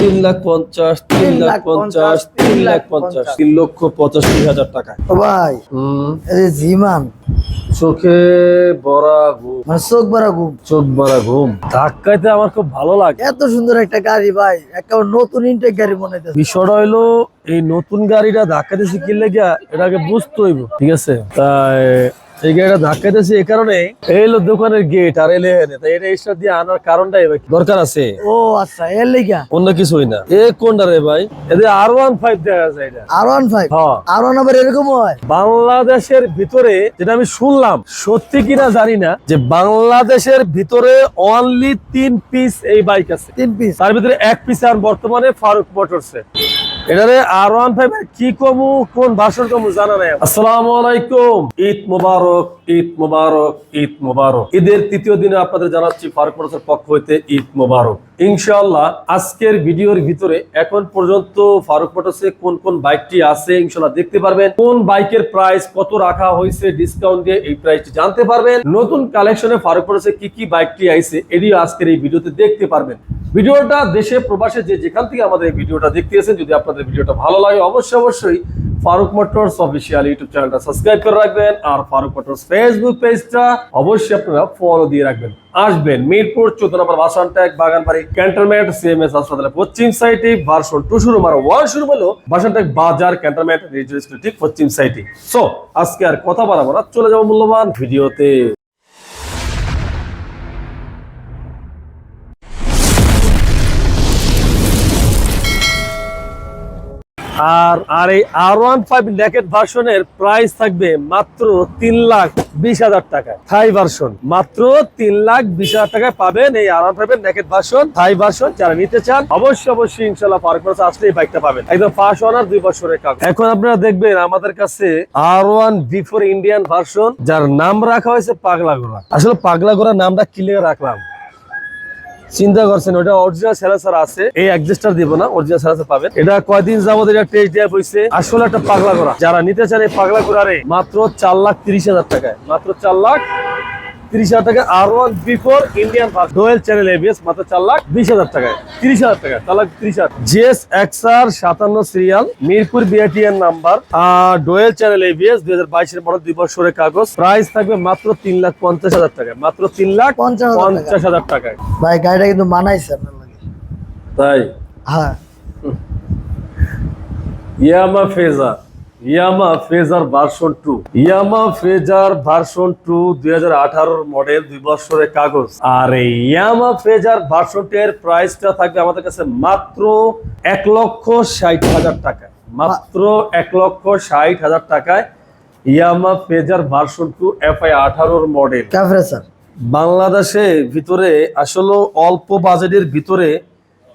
তিন লাখ পঞ্চাশ তিন লাখ পঞ্চাশ তিন লাখ পঞ্চাশ। তিন লক্ষ পঁচাশি হাজার টাকা। ভাই জিমান চোখে বড়া ঘুম। মানে চোখ ভরা ঘুম। চোখ বড়া ঘুম। ধাক্কাইতে আমার খুব ভালো লাগে। এত সুন্দর একটা গাড়ি ভাই একেবারে নতুন ইনটেক গাড়ি মনে হইতেছে। বিষয়টা হইল এই নতুন গাড়িটা ধাক্কাতেছি কিনলে গিয়া এটাকে বুঝতে হইব ঠিক আছে? তাই এই গাড়িটা এই কারণে এই হলো দোকানের গেট আর এলে তাই এটা এক্সট্রা দিয়ে আনার কারণটাই ভাই দরকার আছে। ও আচ্ছা এর লিগা? অন্য কিছুই না। এ কোনটা রে ভাই? এদের আর ওয়ান ফাইভ দেখা যায় এটা। আর ওয়ান ফাইভ হ্যাঁ। আর ওয়ান আবার এরকম হয়? বাংলাদেশের ভিতরে যেটা আমি শুনলাম সত্যি কিনা জানি না যে বাংলাদেশের ভিতরে অনলি তিন পিস এই বাইক আছে। তিন পিস তার ভিতরে এক পিস আর বর্তমানে ফারুক মোটরসে এটারে আর ওয়ান ফাইভ কি কমু কোন ভাষণ কমু জানা নাই। আসসালামু আলাইকুম ঈদ মুবারক। ঈদ মুবারক ঈদ মুবারক। ঈদের তৃতীয় দিনে আপনাদের জানাচ্ছি ফারুক মোটরসের পক্ষ হইতে ঈদ মুবারক। ইনশাআল্লাহ, আজকের ভিডিওর ভিতরে এখন পর্যন্ত ফারুক মোটরসে কোন কোন বাইকটি আছে ইনশাআল্লাহ দেখতে পারবেন। কোন বাইকের প্রাইস কত রাখা হয়েছে ডিসকাউন্ট দিয়ে এই প্রাইসটি জানতে পারবেন। নতুন কালেকশনে ফারুক মোটরসে কি কি বাইকটি আইছে এটিও আজকের এই ভিডিওতে দেখতে পারবেন। ভিডিওটা দেশে, প্রবাসে যে যেখান থেকে আমাদের ভিডিওটা দেখতেছেন যদি আপনাদের ভিডিওটা ভালো লাগে, অবশ্যই অবশ্যই ফারুক মোটরস অফিসিয়াল ইউটিউব চ্যানেলটা সাবস্ক্রাইব করে রাখবেন আর ফারুক মোটরস ফেসবুক পেজটা অবশ্যই আপনারা ফলো দিয়ে রাখবেন। আসবেন মিরপুর চোদ্দ নম্বর বাসান ট্যাগ বাগানবাড়ি ক্যান্টনমেন্ট সিএমএস হাসপাতালের পশ্চিম সাইটে ভার্সন টু শুরু মারো ওয়ান শুরু হলো বাসান বাজার, ক্যান্টনমেন্ট রেজিও ঠিক পশ্চিম সাইটে সো আজকে আর কথা বাড়াবো না, চলে যাব মূল্যবান ভিডিওতে। আর আর এই আর ওয়ান ফাইভ ন্যাকেট ভার্সনের প্রাইস থাকবে মাত্র তিন লাখ বিশ হাজার টাকা থাই ভার্সন মাত্র তিন লাখ বিশ হাজার টাকায় পাবেন এই আর ওয়ান ফাইভ এর ন্যাকেট ভার্সন থাই ভার্সন যারা নিতে চান, অবশ্যই অবশ্যই ইনশাল্লাহ পার্ক প্লাস আসলে এই বাইকটা পাবেন। একদম ফার্স্ট ওনার দুই বছরের কাগজ। এখন আপনারা দেখবেন আমাদের কাছে R one V four Indian version যার নাম রাখা হয়েছে পাগলা ঘোড়া আসলে পাগলা ঘোড়া নামটা কিলে রাখলাম। চিন্তা করছেন, ওটা অরিজিনাল স্যালাসার আছে। এই অ্যাডজাস্টার দিব না অরিজিনাল স্যালাসার পাবেন। এটা কয়দিন যাবত এটা টেস্ট দেওয়া হয়েছে আসলে একটা পাগলা করা যারা নিতে চান এই পাগলা করারে মাত্র চার লাখ তিরিশ হাজার টাকায়, মাত্র চার লাখ তিরিশ হাজার টাকা R one V four Indian dual channel ABS মাত্র চার লাখ বিশ হাজার টাকায়। তিরিশ হাজার টাকা চার লাখ তিরিশ হাজার। জিএস এক্সআর সাতান্ন সিরিয়াল মিরপুর বিআইটিএন নাম্বার আর ডোয়েল চ্যানেল এবিএস দুই হাজার বাইশের মডেল দুই বছরের কাগজ। প্রাইস থাকবে মাত্র তিন লাখ পঞ্চাশ হাজার টাকায়। মাত্র তিন লাখ পঞ্চাশ হাজার টাকায়। ভাই গাড়িটা কিন্তু মানাইছে তাই? হ্যাঁ। Yamaha Fazer Yamaha Fazer version two. Yamaha Fazer version two দুই মডেল দুই বছরের কাগজ। আর এই ইয়ামা ফেজার ভার্সন টু এর প্রাইসটা থাকবে আমাদের কাছে মাত্র এক লক্ষ ষাট হাজার টাকায় মাত্র এক লক্ষ ষাট হাজার টাকায় Yamaha Fazer version two FI আঠারোর মডেল বাংলাদেশে ভিতরে আসলে অল্প বাজেটের ভিতরে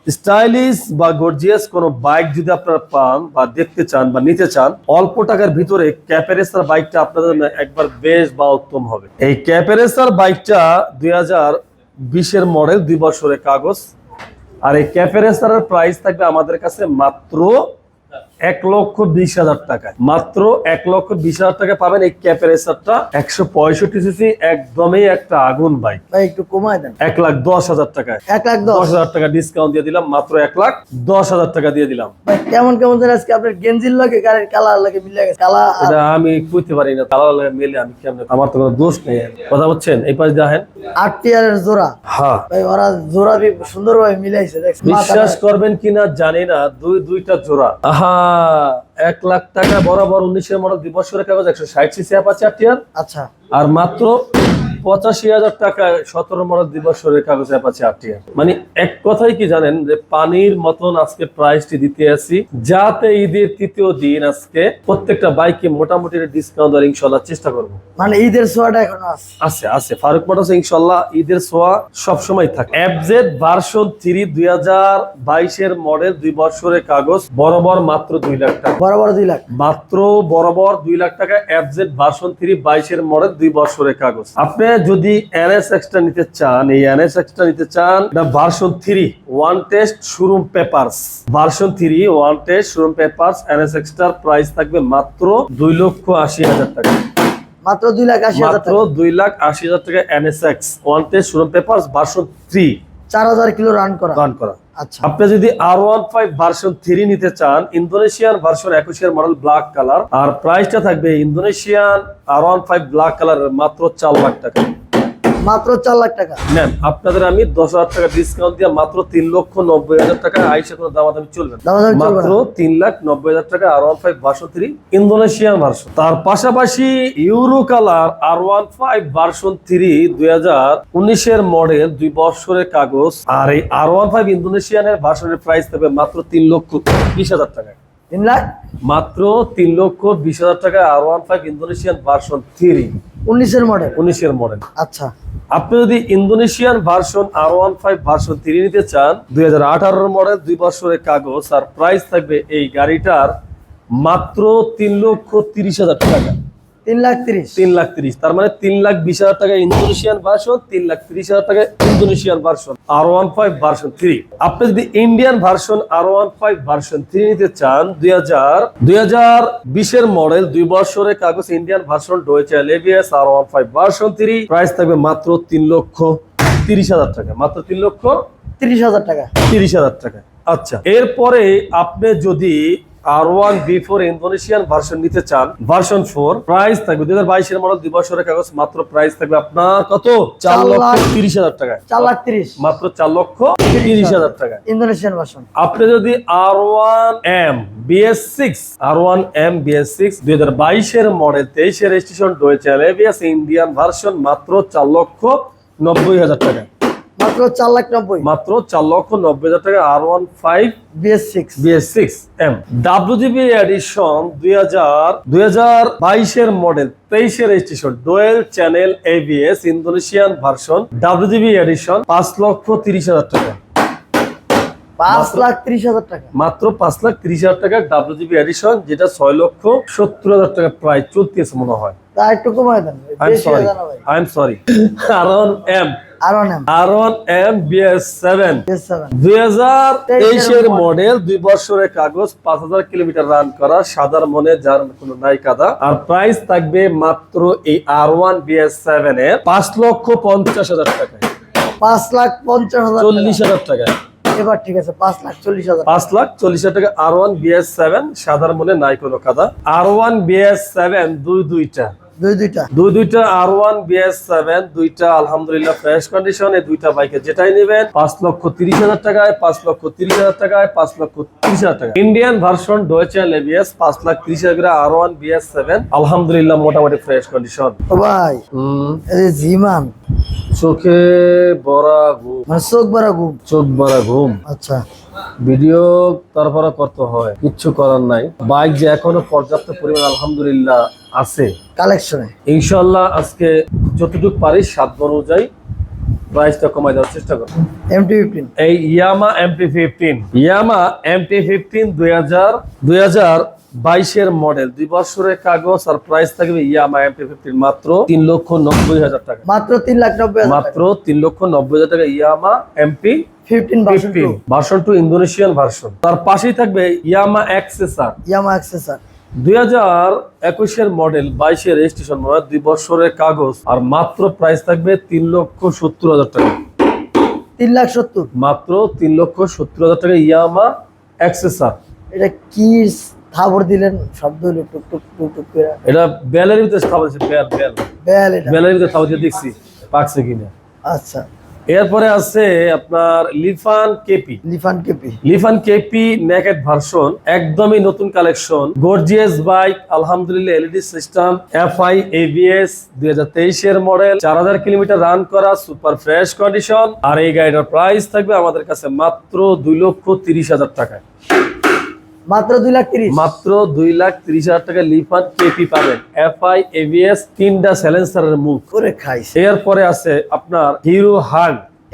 স্টাইলিশ বা গর্জিয়াস কোনো বাইক যদি আপনারা পান বা দেখতে চান বা নিতে চান, অল্প টাকার ভিতরে ক্যাপেরেসার বাইকটা আপনাদের জন্য একবার বেশ বা উত্তম হবে। এই ক্যাপেরেসার বাইকটা দুই হাজার বিশের মডেল দুই বছরের কাগজ। আর এই ক্যাপেরেসারের প্রাইস থাকবে আমাদের কাছে মাত্র এক লক্ষ বিশ হাজার টাকায়। মাত্র এক লক্ষ বিশ হাজার টাকা পাবেন এই ক্যাপারেসারটা একশো পঁয়ষট্টি সিসি একদমই একটা আগুন বাইক ভাই একটু কমায় দেন। এক লাখ দশ হাজার টাকায়। এক লাখ দশ। হাজার টাকা ডিসকাউন্ট দিয়ে দিলাম মাত্র এক লাখ দশ হাজার টাকা দিয়ে দিলাম। কেমন কেমন যেন আজকে আপনার গেঞ্জির লাগে গাড়ির কালার লাগে মিলে গেছে। কালা এটা আমি কইতে পারি না কালার তালা মেলে আমি কেমন আমার তো কোনো দোষ নেই। কথা বলছেন এই পাশ দেখেন আট টিয়ারের জোড়া। হ্যাঁ। ভাই ওরা জোড়া সুন্দরভাবে মিলাইছে বিশ্বাস করবেন কিনা জানি না দুই দুইটা জোড়া। আহা এক লাখ টাকা বরাবর উনিশের মডেল দুই বছরের কাগজ একশো ষাট সিসি অ্যাপাচি আর আচ্ছা। আর মাত্র পঁচাশি হাজার টাকায় সতেরো দুই বছরের কাগজ অ্যাপাচি আটিয়ার মানে এক কথাই কি জানেন যে পানির মতন আজকে প্রাইসটি দিতে আসি যাতে ঈদের তৃতীয় দিন আজকে প্রত্যেকটা বাইকে মোটামুটি ডিসকাউন্ট দেওয়ার ইনশাল্লাহ চেষ্টা করব। মানে ঈদের সোয়াটা এখনও আছে? আছে ফারুক মোটরস ইনশাল্লাহ ঈদের সোয়া সবসময় থাকে। এফজেড ভার্সন থ্রি দুই হাজার বাইশের মডেল দুই বছরের কাগজ বরাবর মাত্র দুই লাখ টাকা। বরাবর দুই লাখ। মাত্র বরাবর দুই লাখ টাকা এফজেড ভার্সন থ্রি বাইশের মডেল দুই বছরের কাগজ। আপনি যদি এনএস এক্সটা নিতে চান এই এনএস এক্সটা নিতে চান এটা version three one test showroom papers version three one test showroom papers NS এক্সটার price থাকবে মাত্র দুই লক্ষ আশি হাজার টাকা। মাত্র দুই লাখ আশি হাজার মাত্র দুই লাখ আশি হাজার টাকা NSX one test showroom paper version three চার হাজার কিলো রান করা। রান করা। আপনি যদি R one five version three নিতে চান ইন্দোনেশিয়ান ভার্সন একুশের মডেল ব্ল্যাক কালার আর প্রাইসটা থাকবে Indonesian R one five black কালারের মাত্র চার লাখ টাকা। মাত্র চার লাখ টাকা। নেন আপনাদের আমি দশ হাজার টাকা ডিসকাউন্ট দিয়ে মাত্র তিন লক্ষ নব্বই হাজার টাকা আইসে কোনো দামাদামি চলবে না। দামাদামি চলবে মাত্র তিন লাখ নব্বই হাজার টাকা R one five version three Indonesian version তার পাশাপাশি euro colour R one five version three দুই হাজার উনিশের মডেল দুই বছরের কাগজ। আর এই আর ওয়ান ফাইভ ইন্দোনেশিয়ানের ভার্সনের প্রাইস থাকবে মাত্র তিন লক্ষ বিশ হাজার টাকা তিন লাখ? মাত্র তিন লক্ষ বিশ হাজার টাকা R one five Indonesian version three উনিশের মডেল উনিশের মডেল আচ্ছা। আপনি যদি Indonesian version R one five version three নিতে চান দুই হাজার আঠারোর মডেল দুই বছরের কাগজ আর প্রাইস থাকবে এই গাড়িটার মাত্র তিন লক্ষ তিরিশ হাজার টাকা। তিন লাখ তিরিশ। তিন লাখ তিরিশ। তার মানে তিন লাখ বিশ হাজার টাকা ইন্দোনেশিয়ান ভার্সন তিন লাখ তিরিশ হাজার টাকা Indonesian version R one five version three আপনি যদি Indian version R one five version three নিতে চান দুই হাজার দুই হাজার বিশের মডেল দুই বছরের কাগজ ইন্ডিয়ান ভার্সন ডোয়েচে লেভিয়াস R one five version three price থাকবে মাত্র তিন লক্ষ তিরিশ হাজার টাকা। মাত্র তিন লক্ষ তিরিশ হাজার টাকা। তিরিশ হাজার টাকা। আচ্ছা এরপরে আপনি যদি R one V four Indonesian version নিতে চান ভার্সন ফোর প্রাইস থাকবে দুই হাজার বাইশের মডেল দুই বছরের কাগজ মাত্র প্রাইস থাকবে আপনার কত? চার লক্ষ তিরিশ হাজার টাকা চার লাখ তিরিশ। মাত্র চার লক্ষ তিরিশ হাজার টাকা ইন্দোনেশিয়ান ভার্সন আপনি যদি R one M BS six R one M BS six দুই হাজার বাইশের মডেল তেইশের রেজিস্ট্রেশন রয়েছে এবিএস ইন্ডিয়ান ভার্সন মাত্র চার লক্ষ নব্বই হাজার টাকা মাত্র চার লাখ নব্বই। মাত্র চার লক্ষ নব্বই হাজার টাকা R one five BS six BS six M WGB edition দুই হাজার দুই হাজার বাইশের মডেল তেইশের registration dual channel ABS Indonesian version WGB edition পাঁচ লক্ষ তিরিশ হাজার টাকা। পাঁচ লাখ তিরিশ হাজার টাকা। মাত্র পাঁচ লাখ তিরিশ হাজার টাকা ডাব্লিউজিবি এডিশন যেটা ছয় লক্ষ সত্তর হাজার টাকা প্রায় চলতেছে মনে হয়। একটু কমায় দেন I'm sorry I'm sorry M. Model দুই বছরের কাগজ পাঁচ হাজার কিলোমিটার রান করা সাদার মনে যার কোনো নাই কাদা। আর প্রাইস থাকবে মাত্র এই আর ওয়ান বিএস সেভেন এর পাঁচ লক্ষ পঞ্চাশ হাজার টাকা পাঁচ লাখ পঞ্চাশ হাজার চল্লিশ হাজার টাকা টাকা। এবার ঠিক আছে পাঁচ লাখ চল্লিশ হাজার। পাঁচ লাখ চল্লিশ হাজার টাকা আর ওয়ান বিএস সেভেন সাদার মনে নাই কোনো কাদা। আর ওয়ান বিএস সেভেন দুই দুইটা। দুই দুইটা। দুই দুইটা আর ওয়ান বিএস সেভেন দুইটা আলহামদুলিল্লাহ ফ্রেশ কন্ডিশন দুইটা বাইকে যেটাই নেবেন পাঁচ লক্ষ তিরিশ হাজার টাকায় পাঁচ লক্ষ তিরিশ হাজার টাকায় পাঁচ লক্ষ তিরিশ হাজার টাকা ইন্ডিয়ান ভার্সন ডয়েচে লেভিএস পাঁচ লাখ তিরিশ হাজার আর ওয়ান বিএস সেভেন আলহামদুলিল্লাহ মোটামুটি ফ্রেশ কন্ডিশন ভাই জিমান চোখে বড়া ঘুম। মানে চোখ ভরা ঘুম? চোখ বড়া ঘুম। আচ্ছা। ভিডিও তারপরে করতে হয় কিচ্ছু করার নাই। বাইক যে এখনও পর্যাপ্ত পরিমাণ আলহামদুলিল্লাহ আছে। কালেকশনে? ইনশাল্লাহ আজকে যতটুকু পারি সাত অনুযায়ী প্রাইসটা কমাই দেওয়ার চেষ্টা করব। এমটি ফিফটিন এই Yamaha MT fifteen Yamaha MT fifteen দুই হাজার দুই হাজার বাইশের মডেল দুই বছরের কাগজ আর প্রাইস থাকবে ইয়ামা ফিফটিন মাত্র তিন লক্ষ নব্বই হাজার টাকা। মাত্র তিন লাখ নব্বই মাত্র তিন লক্ষ নব্বই হাজার টাকা Yamaha MP version two Indonesian version তার পাশেই থাকবে ইয়ামা এক্সেসার ইয়ামা অ্যাক্সেসার দুই হাজার একুশের মডেল বাইশের রেজিস্ট্রেশন মানে দুই বছরের কাগজ আর মাত্র প্রাইস থাকবে তিন লক্ষ সত্তর হাজার টাকা। তিন লাখ সত্তর। মাত্র তিন লক্ষ সত্তর হাজার টাকা ইয়ামা অ্যাক্সেসার এটা কি থাবর দিলেন শব্দ হলো টুক টুক টুক টুক করে। এটা বেলের ভিতরে স্থাপন বেল বেল। বেল এটা। বেলের ভিতরে স্থাপন দেখছি পাকছে কিনা। আচ্ছা। এরপরে আছে আপনার Lifan KP. Lifan KP. Lifan KP naked version একদমই নতুন কালেকশন গর্জিয়াস বাইক আলহামদুলিল্লাহ এলইডি সিস্টেম এফআই এবিএস দুই হাজার তেইশের মডেল চার হাজার কিলোমিটার রান করা সুপার ফ্রেশ কন্ডিশন আর এই গাড়িটার প্রাইস থাকবে আমাদের কাছে মাত্র দুই লক্ষ তিরিশ হাজার টাকায়। মাত্র দুই লাখ তিরিশ। মাত্র দুই লাখ তিরিশ হাজার টাকা লিফাত কেপি পাবেন। এফআই এভিএস তিনটা স্যালেন্সারের মুখ। করে খাইছে। এরপরে আছে আপনার Hero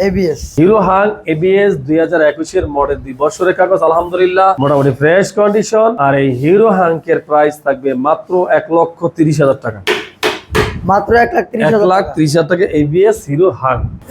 ABS. Hero Hunk ABS দুই হাজার একুশের মডেল দুই বছরের কাগজ আলহামদুলিল্লাহ মোটামুটি ফ্রেশ কন্ডিশন আর এই হিরো হাঙ্কের প্রাইস থাকবে মাত্র এক লক্ষ তিরিশ হাজার টাকা। মাত্র এক লাখ ত্রিশ এক লাখ। ত্রিশ হাজার টাকা এবিএস হিরো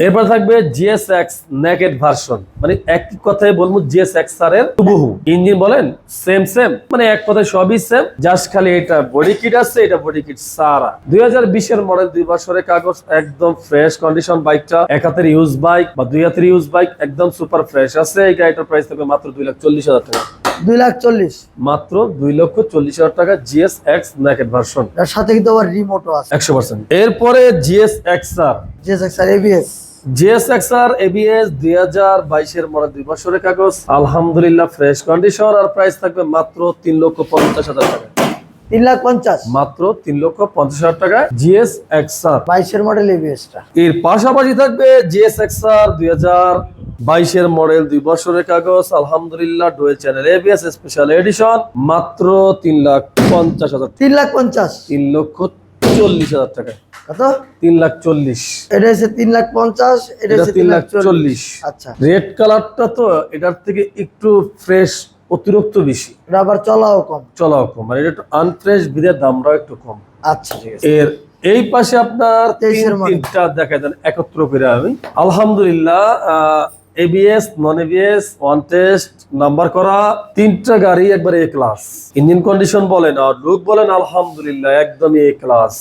এরপর থাকবে জিএস এক্স নেকেড ভার্সন মানে একই কথায় বলব জিএস এক্স আর এর হুবহু। ইঞ্জিন বলেন সেম সেম মানে এক কথায় সবই সেম জাস্ট খালি এটা বডি কিট আছে এটা বডি কিট সারা দুই হাজার বিশের মডেল দুই বছরের কাগজ একদম ফ্রেশ কন্ডিশন বাইকটা এক হাতের ইউজ বাইক বা দুই হাতের ইউজ বাইক একদম সুপার ফ্রেশ আছে এই গাড়িটার প্রাইস থাকবে মাত্র দুই লাখ চল্লিশ হাজার টাকা। দুই লাখ চল্লিশ। মাত্র দুই লক্ষ চল্লিশ হাজার টাকা জিএস এক্স নেকেড ভার্সন তার সাথে কিন্তু আবার রিমোটও আছে। একশো পার্সেন্ট এরপরে GS X R GSX R ABS GSXR ABS দুই হাজার বাইশের মডেল দুই বছরের কাগজ। আলহামদুলিল্লাহ ফ্রেশ কন্ডিশন আর প্রাইস থাকবে মাত্র তিন লক্ষ পঞ্চাশ হাজার টাকা। তিন লাখ পঞ্চাশ। মাত্র তিন লক্ষ পঞ্চাশ হাজার টাকায় জিএস এক্সআর বাইশের মডেল এবিএসটা এর পাশাপাশি থাকবে জিএস এক্সআর দুই হাজার বাইশের মডেল দুই বছরের কাগজ আলহামদুলিল্লাহ dual channel ABS special edition মাত্র তিন লাখ পঞ্চাশ হাজার তিন লাখ পঞ্চাশ। তিন লক্ষ চল্লিশ হাজার টাকা। কত? তিন লাখ চল্লিশ। এটা হচ্ছে তিন লাখ পঞ্চাশ এটা হচ্ছে তিন লাখ চল্লিশ। আচ্ছা। রেড কালারটা তো এটার থেকে একটু ফ্রেশ অতিরিক্ত বেশি। আবার চলাও কম। চলাও কম। মানে এটা একটু আনফ্রেশ বিদের দামটাও একটু কম। আচ্ছা এর এই পাশে আপনার তেইশের model। তিনটা দেখা দেন একত্র করে আমি। আলহামদুলিল্লাহ ABS non ABS one test number করা, তিনটা গাড়ি একবারে এ ক্লাস ইঞ্জিন কন্ডিশন বলেন আর লুক বলেন, আলহামদুলিল্লাহ, একদমই এ ক্লাস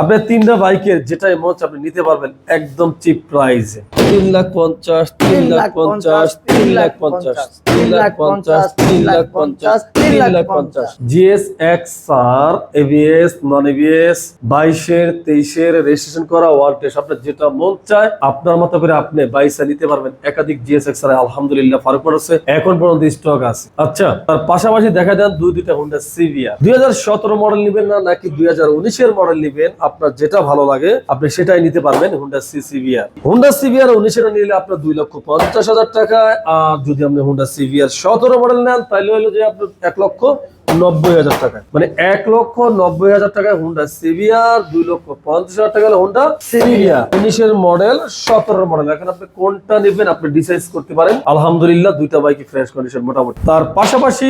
আপনার তিনটা বাইকের যেটাই মন আপনি নিতে পারবেন একদম চিপ প্রাইসে তিন লাখ পঞ্চাশ তিন লাখ পঞ্চাশ তিন লাখ পঞ্চাশ তিন লাখ পঞ্চাশ তিন লাখ পঞ্চাশ তিন লাখ পঞ্চাশ। GS X R ABS non ABS বাইশের তেইশের রেজিস্ট্রেশন করা ওয়ার্ল্ড টেস্ট আপনার যেটা মন চায় আপনার মতো করে আপনি বাইসা নিতে পারবেন। একাধিক জিএস এক্স আর আলহামদুলিল্লাহ ফারুক আছে এখন পর্যন্ত স্টক আছে। আচ্ছা তার পাশাপাশি দেখা যান দুই দুইটা হুন্ডা সিভিয়ার দুই হাজার সতেরো মডেল নিবেন না নাকি দুই হাজার উনিশের মডেল নিবেন? আপনার যেটা ভালো লাগে, আপনি সেটাই নিতে পারবেন Honda C CBR Honda CBR উনিশের নিলে আপনার দুই লক্ষ পঞ্চাশ হাজার টাকায়, আর যদি আপনি হুন্ডা সিভিআর সতেরো মডেল নেন তাহলে হলো যে আপনার এক লক্ষ নব্বই হাজার টাকা মানে এক লক্ষ নব্বই হাজার টাকায় সিভিয়ার দুই লক্ষ পঞ্চাশ হাজার টাকা উনিশের মডেল সতেরো মডেল এখন আপনি কোনটা নেবেন আপনি ডিসাইড করতে পারেন। আলহামদুলিল্লাহ, দুইটা বাইকই ফ্রেশ কন্ডিশন মোটামুটি। তার পাশাপাশি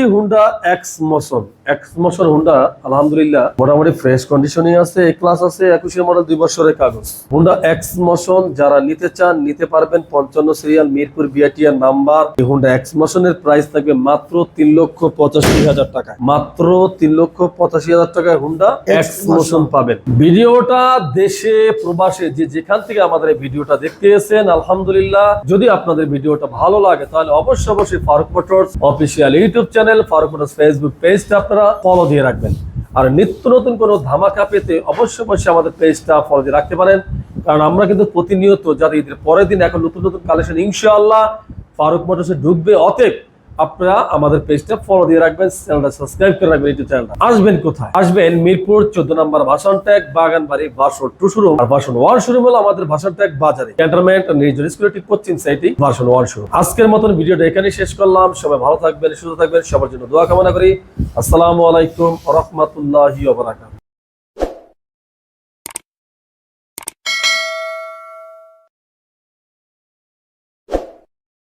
এক্স মোশন এক্স মোশন আলহামদুলিল্লাহ, মোটামুটি ফ্রেশ আছে এ ক্লাস আছে, একুশের মডেল দুই বছরের কাগজ। হুন্ডা এক্স মোশন যারা নিতে চান, নিতে পারবেন পঞ্চান্ন সিরিয়াল মিরপুর বিআটিআর নাম্বার হুন্ডা এক্স মোশনের প্রাইস থাকবে মাত্র তিন লক্ষ পঁচাশি হাজার টাকা মাত্র তিন লক্ষ পঁচাশি হাজার টাকায় হুন্ডা এক্স মোশন পাবেন। ভিডিওটা দেশে প্রবাসে যে যেখান থেকে আমাদের এই ভিডিওটা দেখতে এসেছেন আলহামদুলিল্লাহ যদি আপনাদের ভিডিওটা ভালো লাগে তাহলে অবশ্যই অবশ্যই Faruk motors official YouTube channel Faruk motors Facebook পেজটা আপনারা ফলো দিয়ে রাখবেন। আর নিত্য নতুন কোনো ধামাকা পেতে অবশ্যই অবশ্যই আমাদের পেজটা ফলো দিয়ে রাখতে পারেন। কারণ আমরা কিন্তু প্রতিনিয়ত যাতে ঈদের পরের দিন এখন নতুন নতুন কালেকশন ইনশাআল্লাহ ফারুক মোটরসে ঢুকবে অতএব আপনারা আমাদের পেজটা ফলো দিয়ে রাখবেন চ্যানেলটা সাবস্ক্রাইব করে রাখবেন ইউটিউব চ্যানেলটা আসবেন কোথায়? আসবেন মিরপুর, চোদ্দ নম্বর ভাষণ ট্যাগ বাগানবাড়ি, ভাষণ টু শুরু আর ভাষণ ওয়ান শুরু হলো আমাদের ভাষণ ট্যাগ বাজারে। ক্যান্টনমেন্ট নির্জন স্কুলের পশ্চিম সাইডে ভাষণ ওয়ান শুরু আজকের মতন ভিডিওটা এখানেই শেষ করলাম। সবাই ভালো থাকবেন, সুস্থ থাকবেন। সবার জন্য দোয়া কামনা করি। আসসালামু আলাইকুম রহমতুল্লাহি ওয়া বারাকাতুহু।